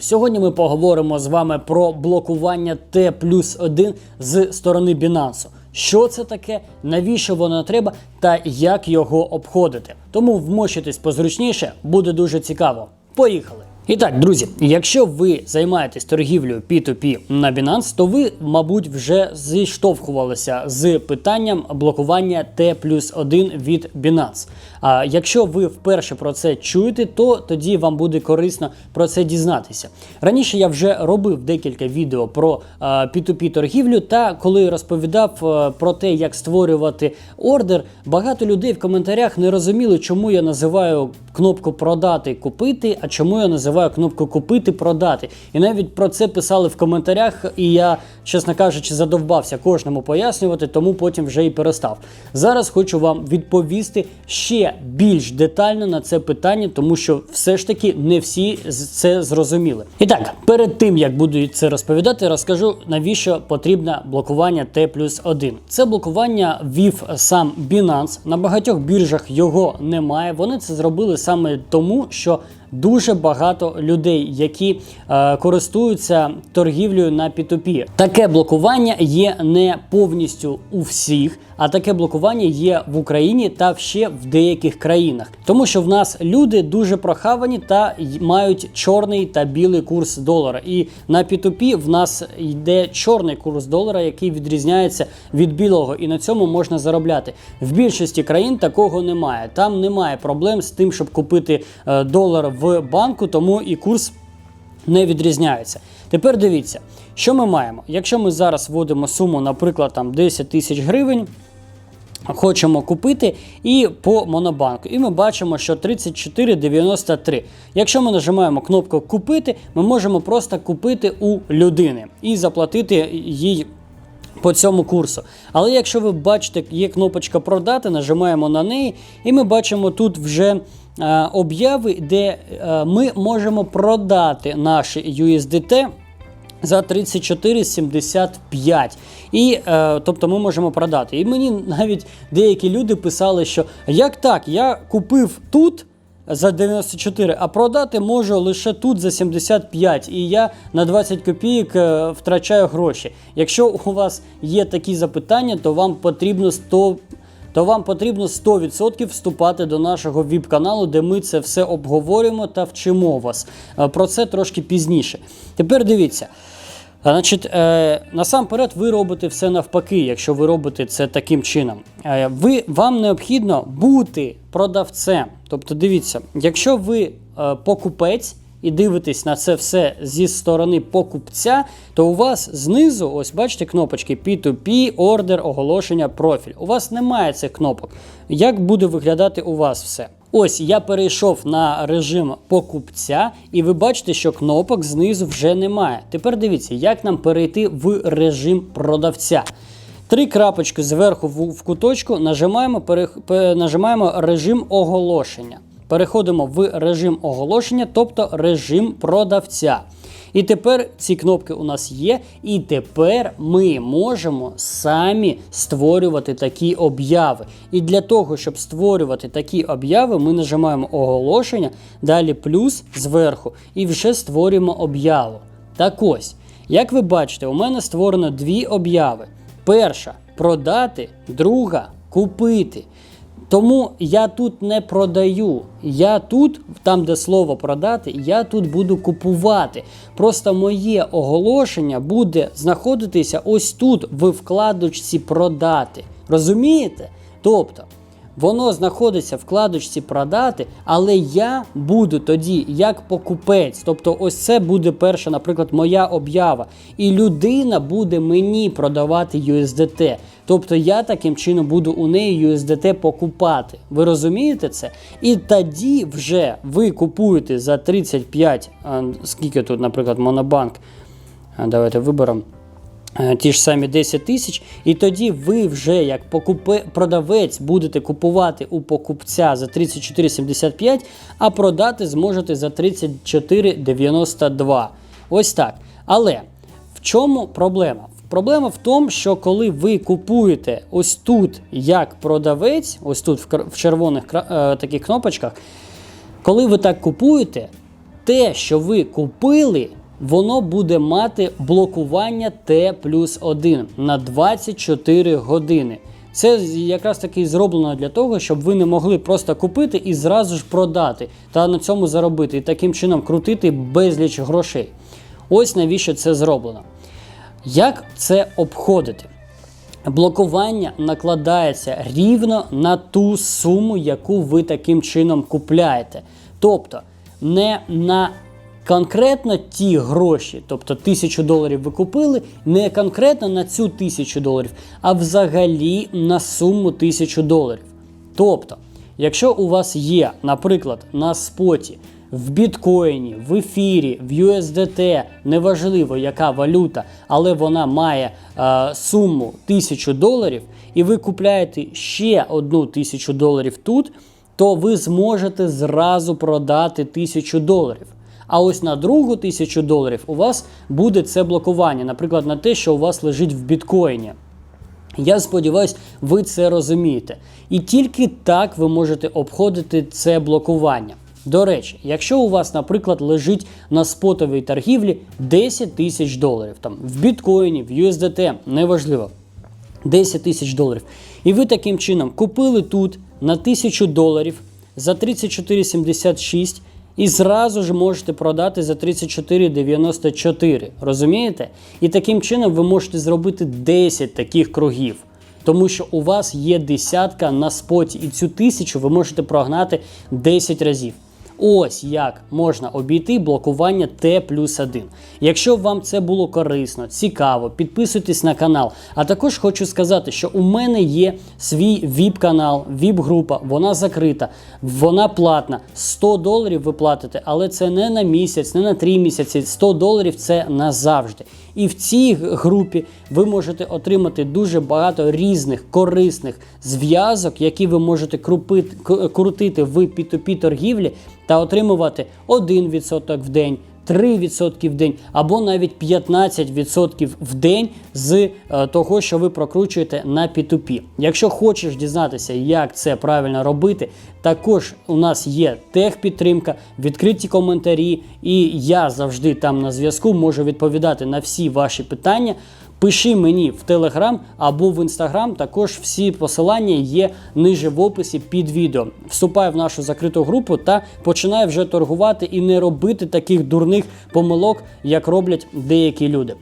Сьогодні ми поговоримо з вами про блокування Т плюс 1 з сторони Binance. Що це таке, навіщо воно треба та як його обходити. Тому вмощитись позручніше, буде дуже цікаво. Поїхали! І так, друзі, якщо ви займаєтесь торгівлею P2P на Binance, то ви, мабуть, вже зіштовхувалися з питанням блокування T плюс 1 від Binance. А якщо ви вперше про це чуєте, то тоді вам буде корисно про це дізнатися. Раніше я вже робив декілька відео про а, P2P торгівлю, та коли розповідав про те, як створювати ордер, багато людей в коментарях не розуміли, чому я називаю кнопку продати купити, а чому я називаю кнопку купити продати. І навіть про це писали в коментарях, і я, чесно кажучи, задовбався кожному пояснювати, тому потім вже і перестав. Зараз хочу вам відповісти ще більш детально на це питання, тому що все ж таки не всі це зрозуміли. І так, перед тим як буду це розповідати, розкажу навіщо потрібне блокування T плюс 1. Це блокування ввів сам Binance. На багатьох біржах його немає. Вони це зробили саме тому, що дуже багато людей, які е, користуються торгівлею на P2P. Таке блокування є не повністю у всіх, а таке блокування є в Україні та ще в деяких країнах, тому що в нас люди дуже прохавані та мають чорний та білий курс долара. І на P2P в нас йде чорний курс долара, який відрізняється від білого, і на цьому можна заробляти. В більшості країн такого немає. Там немає проблем з тим, щоб купити е, долар в банку, тому і курс не відрізняється. Тепер дивіться, що ми маємо. Якщо ми зараз вводимо суму, наприклад, там 10 тисяч гривень. Хочемо купити і по монобанку. І ми бачимо, що 34,93. Якщо ми нажимаємо кнопку купити, ми можемо просто купити у людини і заплатити їй по цьому курсу. Але якщо ви бачите, є кнопочка продати, нажимаємо на неї, і ми бачимо тут вже обяви, де е, ми можемо продати наші USDT за 34,75. І е, тобто ми можемо продати. І мені навіть деякі люди писали, що як так, я купив тут. За 94, а продати можу лише тут за 75, і я на 20 копійок е, втрачаю гроші. Якщо у вас є такі запитання, то вам потрібно 100 то вам потрібно 100% вступати до нашого віп-каналу, де ми це все обговорюємо та вчимо вас. Е, Про це трошки пізніше. Тепер дивіться. Значить, е, насамперед, ви робите все навпаки, якщо ви робите це таким чином. Е, ви, вам необхідно бути продавцем. Тобто, дивіться, якщо ви е, покупець і дивитесь на це все зі сторони покупця, то у вас знизу, ось бачите кнопочки P2P, ордер, оголошення, профіль. У вас немає цих кнопок. Як буде виглядати у вас все? Ось я перейшов на режим покупця, і ви бачите, що кнопок знизу вже немає. Тепер дивіться, як нам перейти в режим продавця. Три крапочки зверху в, куточку нажимаємо, перех- пе- нажимаємо режим оголошення. Переходимо в режим оголошення, тобто режим продавця. І тепер ці кнопки у нас є, і тепер ми можемо самі створювати такі обяви. І для того, щоб створювати такі обяви, ми нажимаємо оголошення, далі плюс зверху, і вже створюємо об'яву. Так ось, як ви бачите, у мене створено дві обяви. Перша продати, друга купити. Тому я тут не продаю. Я тут, там де слово продати, я тут буду купувати. Просто моє оголошення буде знаходитися ось тут, в вкладочці продати. Розумієте? Тобто. Воно знаходиться в вкладочці продати, але я буду тоді як покупець. Тобто, ось це буде перша, наприклад, моя об'ява. І людина буде мені продавати USDT. Тобто я таким чином буду у неї USDT покупати. Ви розумієте це? І тоді вже ви купуєте за 35, скільки тут, наприклад, Монобанк. Давайте виберемо. Е, ті ж самі 10 тисяч, і тоді ви вже як покупе, продавець будете купувати у покупця за 34,75, а продати зможете за 34,92. Ось так. Але в чому проблема? Проблема в тому, що коли ви купуєте ось тут як продавець, ось тут в червоних е, таких кнопочках, коли ви так купуєте, те, що ви купили, воно буде мати блокування Т плюс 1 на 24 години. Це якраз таки зроблено для того, щоб ви не могли просто купити і зразу ж продати та на цьому заробити, і таким чином крутити безліч грошей. Ось навіщо це зроблено. Як це обходити? Блокування накладається рівно на ту суму, яку ви таким чином купляєте. Тобто не на конкретно ті гроші, тобто тисячу доларів ви купили, не конкретно на цю тисячу доларів, а взагалі на суму тисячу доларів. Тобто, якщо у вас є, наприклад, на споті в біткоїні, в ефірі, в USDT, неважливо яка валюта, але вона має е, суму 1000 доларів, і ви купляєте ще одну тисячу доларів тут, то ви зможете зразу продати 1000 доларів. А ось на другу тисячу доларів у вас буде це блокування, наприклад, на те, що у вас лежить в біткоїні. Я сподіваюся, ви це розумієте. І тільки так ви можете обходити це блокування. До речі, якщо у вас, наприклад, лежить на спотовій торгівлі 10 тисяч доларів, там в біткоїні, в USDT, неважливо, 10 тисяч доларів. І ви таким чином купили тут на 1000 доларів за 34,76 і зразу ж можете продати за 34,94. Розумієте? І таким чином ви можете зробити 10 таких кругів. Тому що у вас є десятка на споті, і цю тисячу ви можете прогнати 10 разів. Ось як можна обійти блокування Т плюс 1. Якщо вам це було корисно, цікаво, підписуйтесь на канал. А також хочу сказати, що у мене є свій ВІП-канал, ВІП-група, вона закрита, вона платна. 100 доларів ви платите, але це не на місяць, не на 3 місяці. 100 доларів це назавжди. І в цій групі ви можете отримати дуже багато різних корисних зв'язок, які ви можете крутити в P2P торгівлі та отримувати 1% в день. 3% в день або навіть 15% в день з е, того, що ви прокручуєте на P2P. Якщо хочеш дізнатися, як це правильно робити, також у нас є техпідтримка, відкриті коментарі, і я завжди там на зв'язку можу відповідати на всі ваші питання. Пиши мені в Телеграм або в Інстаграм. Також всі посилання є ниже в описі під відео. Вступай в нашу закриту групу та починай вже торгувати і не робити таких дурних помилок, як роблять деякі люди.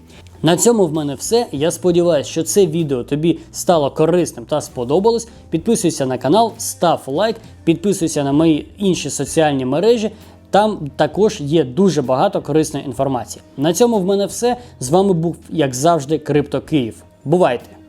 На цьому в мене все. Я сподіваюся, що це відео тобі стало корисним та сподобалось. Підписуйся на канал, став лайк, підписуйся на мої інші соціальні мережі. Там також є дуже багато корисної інформації. На цьому в мене все. З вами був, як завжди, Крипто Київ. Бувайте!